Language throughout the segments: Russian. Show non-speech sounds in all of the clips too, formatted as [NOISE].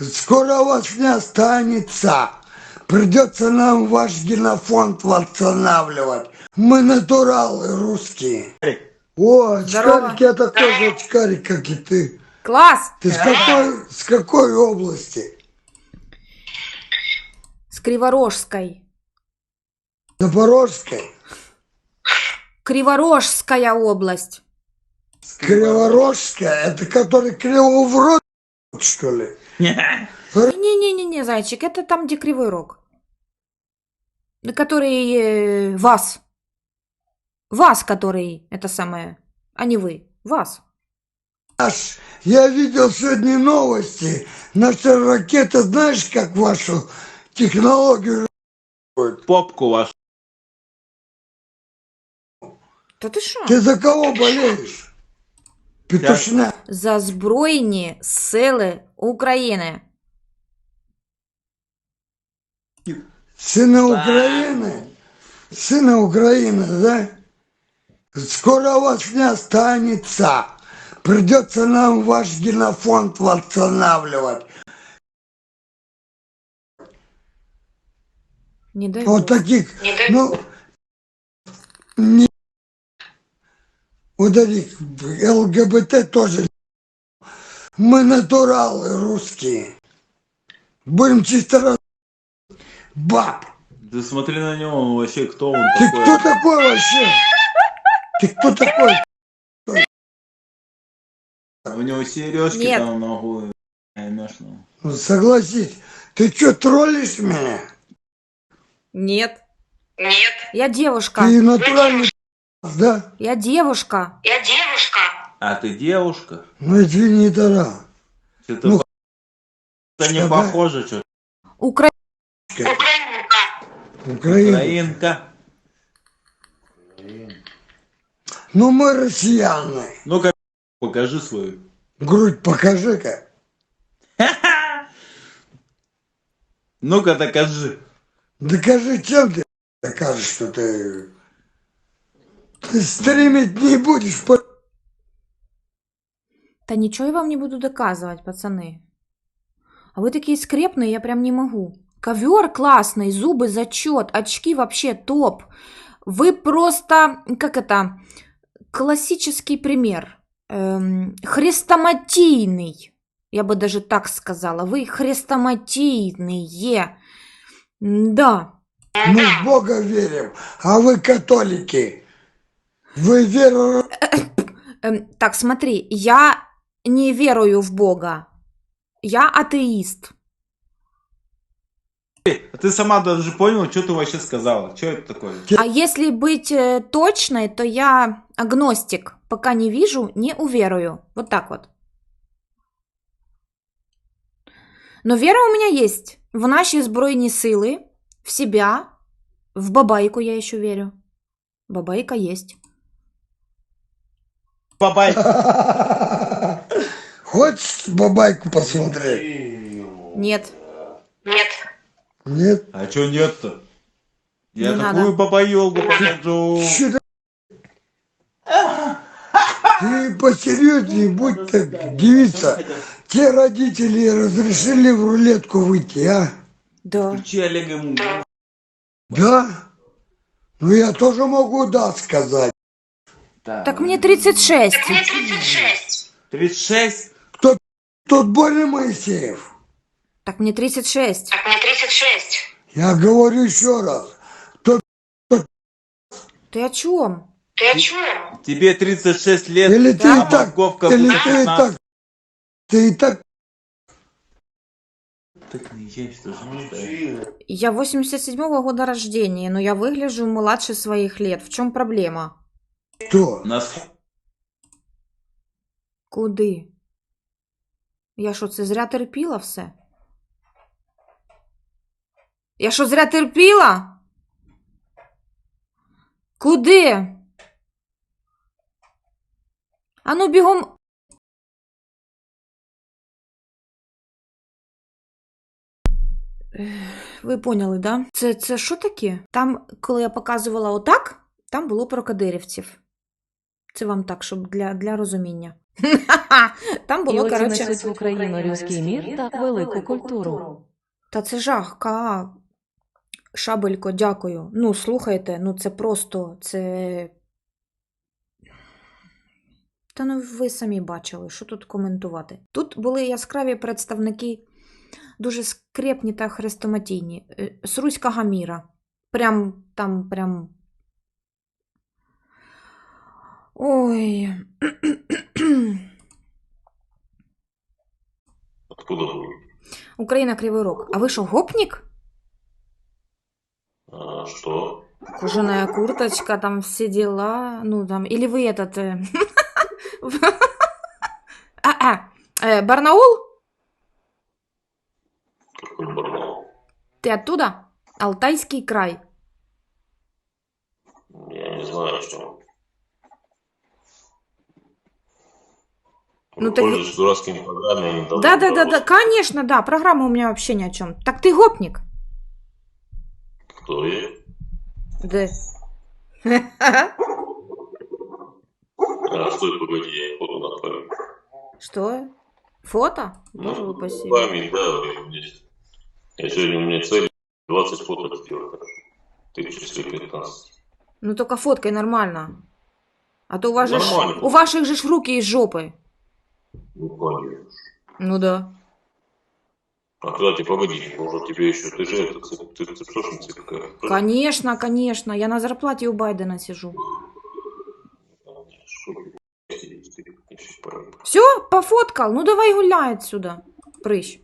Скоро вас не останется. Придется нам ваш генофонд восстанавливать. Мы натуралы русские. О, Здорово. очкарик, я такой же очкарик, как и ты. Класс! Ты с какой, с какой области? С Криворожской. Запорожской? Криворожская область. Криворожская? Это который криво в рот, что ли? [LAUGHS] Не-не-не, зайчик, это там, где Кривой Рог. Который э, вас. Вас, который, это самое, а не вы. Вас. Аж я видел сегодня новости. Наши ракеты, знаешь, как вашу технологию Попку вашу. Та ти що? Ты за кого болеешь? Петушня. За Збройні Сили України. Сына Украины? Сына Украины, да? Скоро вас не останется. Придется нам ваш генофонд восстанавливать. Не дай Вот таких, ну, не, таких ЛГБТ тоже. Мы натуралы русские. Будем чисто раз... Баб. Ты смотри на него, он вообще кто он Ты такой? кто такой вообще? Ты кто такой? У него сережки Нет. там на голове. Ну, Согласись. Ты что, троллишь меня? Нет. Нет. Я девушка. Ты натуральный да? Я девушка. Я девушка. А ты девушка? Ну извини, Тара. Что-то Ну, это не да. похоже, что Укра... Украинка. Украина. Украинка. Ну мы россияне. Ну-ка, покажи свою. Грудь покажи-ка. [LAUGHS] Ну-ка, докажи. Докажи, чем ты докажешь, что ты... Стримить не будешь, по- Та ничего я вам не буду доказывать, пацаны. А вы такие скрепные, я прям не могу. Ковер классный, зубы зачет, очки вообще топ. Вы просто, как это, классический пример. Эм, хрестоматийный. Я бы даже так сказала. Вы хрестоматийные. Да. мы в Бога верим, а вы католики. Вы веру... Эм, так, смотри, я не верую в Бога. Я атеист. А ты сама даже поняла, что ты вообще сказала? Что это такое? А если быть э, точной, то я агностик. Пока не вижу, не уверую. Вот так вот. Но вера у меня есть в наші збройні сили, в себя, в бабайку я еще верю. Бабайка есть. Бабай. [LAUGHS] Хочешь бабайку посмотреть? Нет. Нет. Нет? А что нет-то? Я Не такую надо. бабайолгу покажу. Чё ты- Ты посерьезнее будь так, девица. Те родители разрешили в рулетку выйти, а? Да. Включи Олега ему. Да? Ну я тоже могу да сказать. Так мне 36. Так мне 36. 36? Тут более Моисеев. Так мне 36. Так мне 36. Я говорю еще раз. Ты о чем? Ты о чем? Тебе 36 лет, Или ты а и так, мозгов как или ты и 15. так, ты и так Так наезжай, что же не? Я 87-го года рождения, но я выгляжу младше своих лет. В чем проблема? Кто? Нас Куди? Я що, це зря терпіла все? Я що, зря терпіла? Куди? Ану бігом. Ех, Ви поняли, да? Це, це що таке? Там, коли я показувала отак, там було про кадирівців. Це вам так, щоб для, для розуміння. [LAUGHS] Там було, коротше. несуть в Україну людський мір та велику культуру. Та це жах, ка. Шабелько, дякую. Ну, слухайте, ну це просто, це. Та ну ви самі бачили, що тут коментувати. Тут були яскраві представники, дуже скрепні та хрестоматійні. Е, Сруська Гаміра. Прям там, прям. Ой. Откуда вы? Україна Кривий Рог. А ви що, гопнік? А, что? Кожаная курточка, там все дела. Ну, там, или вы этот... э, [LAUGHS] А, а, э, Барнаул? Какой Барнаул? Ты оттуда? Алтайский край. Я не знаю, о Ну, Вы так- дурацкими программами. да, Да-да-да-да, конечно, да, программа у меня вообще ни о чем. Так ты гопник? Кто я? Да. А, стой, погоди, я фото направлю. Что? Фото? Боже Ну, упаси. Память, да, есть. Я сегодня, у меня цель 20 фото сделать. Ты в числе 15. Ну только фоткай нормально. А то у вас же у ваших же руки из жопы. Ну, понял. Ну да. А кстати, погоди, может тебе еще, ты же это, цып- ты цепсошница какая? Конечно, конечно. Я на зарплате у Байдена сижу. Ты, ты, Все, пофоткал? Ну давай гуляй отсюда, прыщ.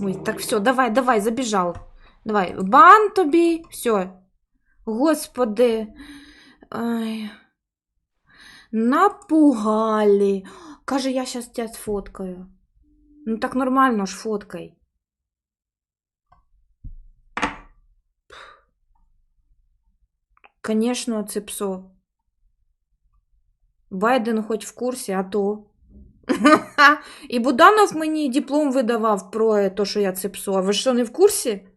Ой, так все, давай, давай, забіжав. Давай, бан тобі, все. Господи. Ай Напугали. Каже, я сейчас тебя сфоткаю. Ну так нормально ж фоткай. Конечно, це псо. Байден хоч в курсі, а то. [LAUGHS] І Буданов мені диплом видавав про те, що я це псо. А ви що, не в курсі?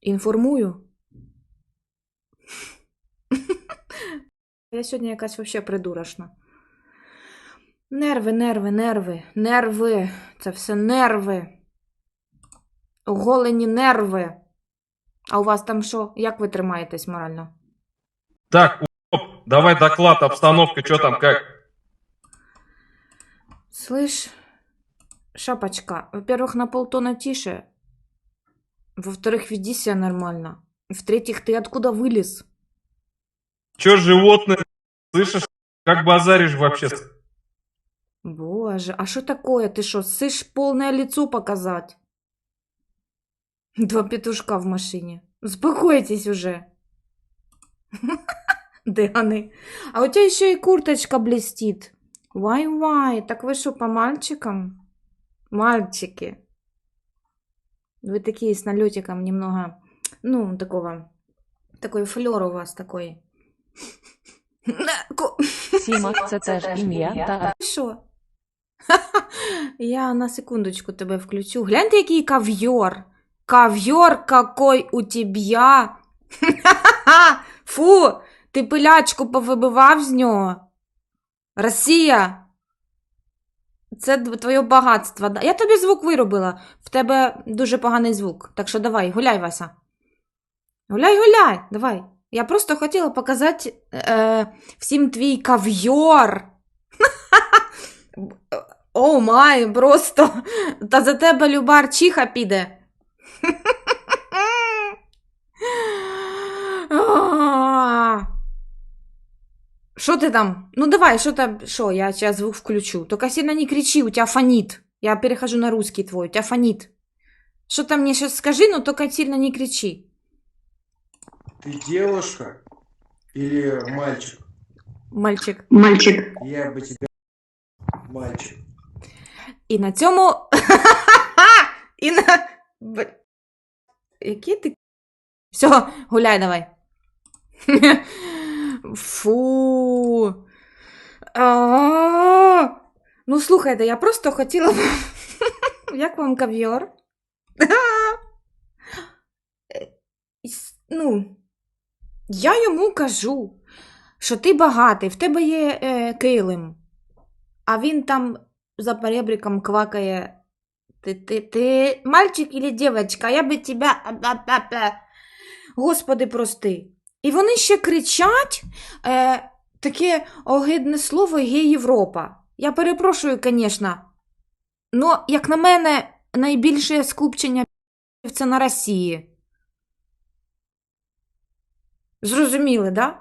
Інформую. Я сьогодні якась вообще придурочна. Нерви, нерви, нерви, нерви. Це все нерви. Оголені нерви. А у вас там що? Як ви тримаєтесь морально? Так, оп, давай доклад, обстановка, что там, как? Слышь, шапочка, во-первых, на полтона тише. Во-вторых, веди себя нормально. В-третьих, ты откуда вылез? Чё животное, слышишь, как базаришь вообще? Боже, а что такое? Ты что, сышь полное лицо показать? Два петушка в машине. Успокойтесь уже. [LAUGHS] Дыганы. А у тебя еще и курточка блестит. Вай-вай, так вы что, по мальчикам? Мальчики. Вы такие с налетиком немного, ну, такого, такой флер у вас такой. Сімак це теж ім'я та Що? Я на секундочку тебе включу. Гляньте, який кав'йор. Кав'йор какой у тебя. Фу, ти пилячку повибивав з нього. Росія. Це твоє багатство. Я тобі звук виробила. В тебе дуже поганий звук. Так що давай, гуляй, Вася. Гуляй, гуляй, давай. Я просто хотіла показати е, всім твій кав'йор. [LAUGHS] О май, просто. Та за тебе люба чиха піде. А. Що ти [LAUGHS] там? Ну давай, що там? Що, я сейчас звук включу. Только сильно не кричи, у тебя фонит. Я перехожу на русский твой, у тебя фонит. Что там мне сейчас скажи, но только сильно не кричи. Ты девушка или мальчик? Мальчик. Мальчик. Я бы тебя... Мальчик. І на цьому. [LAUGHS] І на. Б- Який ти. Все, гуляй давай. [LAUGHS] Фу. А. Ну, слухайте, я просто хотіла. [LAUGHS] Як вам кав'йор? Е, і с- Ну, Я йому кажу, що ти багатий, в тебе є е, килим, а він там за перебріком квакає. Ти, ти, ти мальчик или дівчинка, я би тебе. Господи, прости. І вони ще кричать е, таке огидне слово гей Європа. Я перепрошую, звісно. Ну, як на мене, найбільше скупчення це на Росії. Зрозуміли, да?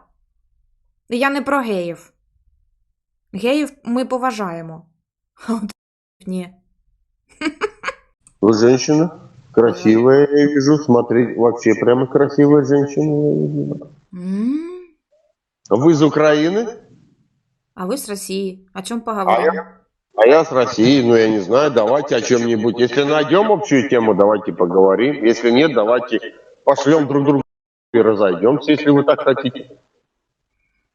Я не про геїв. Геїв ми поважаємо. А [LAUGHS] от ні. Вы женщина. Красивая, я вижу. Смотри, вообще прямо красивая женщина. я вижу. М, Вы из Украины? А ви з Росії. О чому А поговоримо? я, а я с России, ну я не знаю, давайте о чем-нибудь. Если найдем общую тему, давайте поговорим. Если нет, давайте пошлем друг другу и разойдемся, если вы так хотите.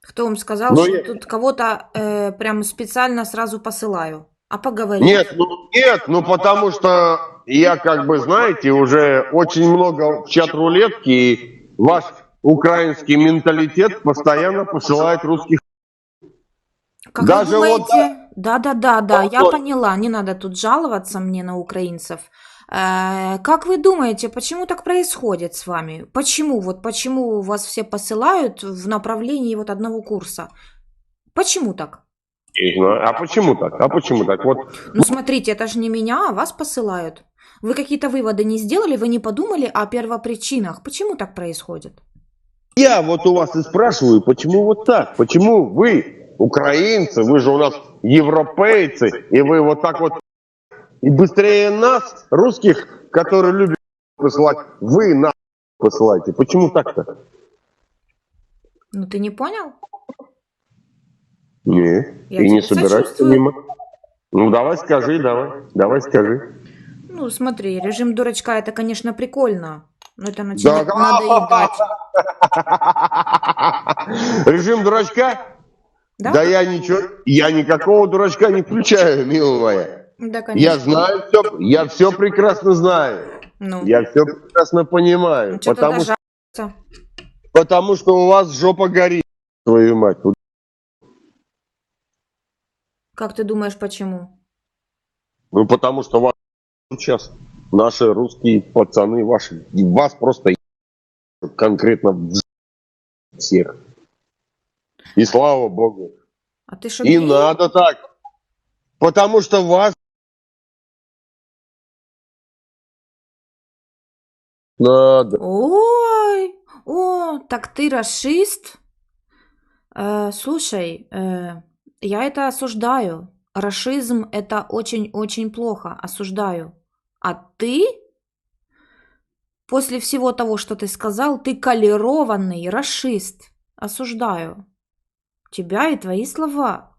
Хто вам сказав, Ну, що я- тут кого-то э, прям специально сразу посилаю? А поговорить? Нет, ну нет, ну потому что я как бы, знаете, уже очень много в чат-рулетки, и ваш украинский менталитет постоянно посылает русских. Как Даже вы вот думаете? Да-да-да, да, я Вот. поняла. Не надо тут жаловаться мне на украинцев. Э, как вы думаете, почему так происходит с вами? Почему? Вот почему вас все посылают в направлении вот одного курса? Почему так? Не знаю. А почему так? А почему так? Вот Ну, смотрите, это же не меня, а вас посылают. Вы какие-то выводы не сделали, вы не подумали о первопричинах. Почему так происходит? я вот у вас и спрашиваю, почему вот так? Почему вы, украинцы, вы же у нас европейцы, и вы вот так вот и быстрее нас, русских, которые любят посылать, вы нас посылаете. Почему так-то? Ну, ты не понял? Не, Я и не собираюсь понимать. Ну давай скажи, давай, давай скажи. Ну, смотри, режим дурачка это, конечно, прикольно. Но это Да, начинает надоедать. [LAUGHS] Режим дурачка? Да? Да я ничего, я никакого дурачка не включаю, милая моя. Да, конечно. Я знаю все, я все прекрасно знаю. Ну, Я все прекрасно понимаю. что-то Потому, что- потому что у вас жопа горит, твою мать. Как ты думаешь, почему? Ну, потому что вас сейчас наши русские пацаны, ваши, вас просто конкретно всех. И слава богу. А ты И надо так. Потому что вас надо. Ой, о, так ты расист? Э, слушай, э, я это осуждаю. Рашизм это очень-очень плохо, осуждаю. А ты, после всего того, что ты сказал, ты колерованный рашист. Осуждаю. Тебя и твои слова.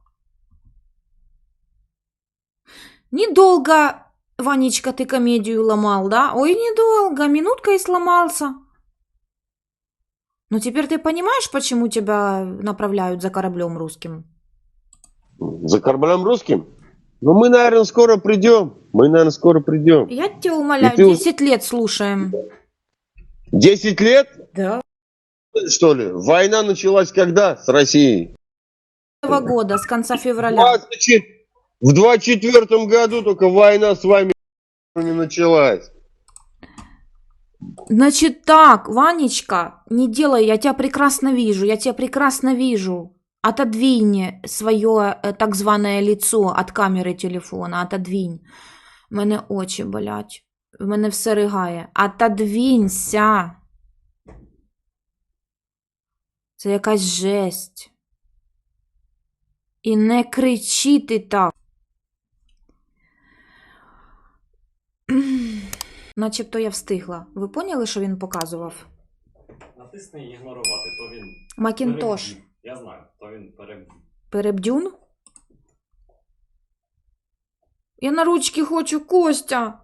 Недолго, Ванечка, ты комедию ломал, да? Ой, недолго, минутка и сломался. Ну теперь ты понимаешь, почему тебя направляют за кораблем русским? За кораблем русским? Ну, мы, наверное, скоро придем. Мы, наверное, скоро придем. Я тебя умоляю, ты уж- 10 лет слушаем. Десять лет, Да. что ли? Война началась когда с Россией? Года, с конца февраля. 24 В 24 году только война с вами не началась. Значит так, Ванечка, не делай, я тебя прекрасно вижу, я тебя прекрасно вижу. Отодвинь свое е, так зване лицо от камери телефона, отодвинь. У мене очі болять, в мене все ригає. Отодвінься. Це якась жесть. І не кричи ти так. [CLEARS THROAT] Начебто я встигла. Ви поняли, що він показував? Натисни ігнорувати, то він. Макінтош. переб'є. Я знаю, то він переб'є. Перебдюн? Я на ручки хочу, Костя.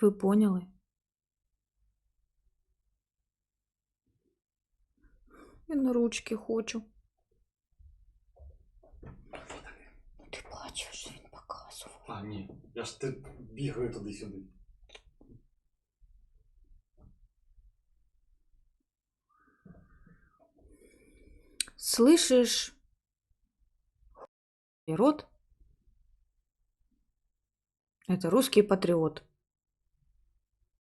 Ви поняли? Я на ручки хочу. А, не, Я ж ти бігаю туди-сюди. Слышишь? И рот. Это русский патриот.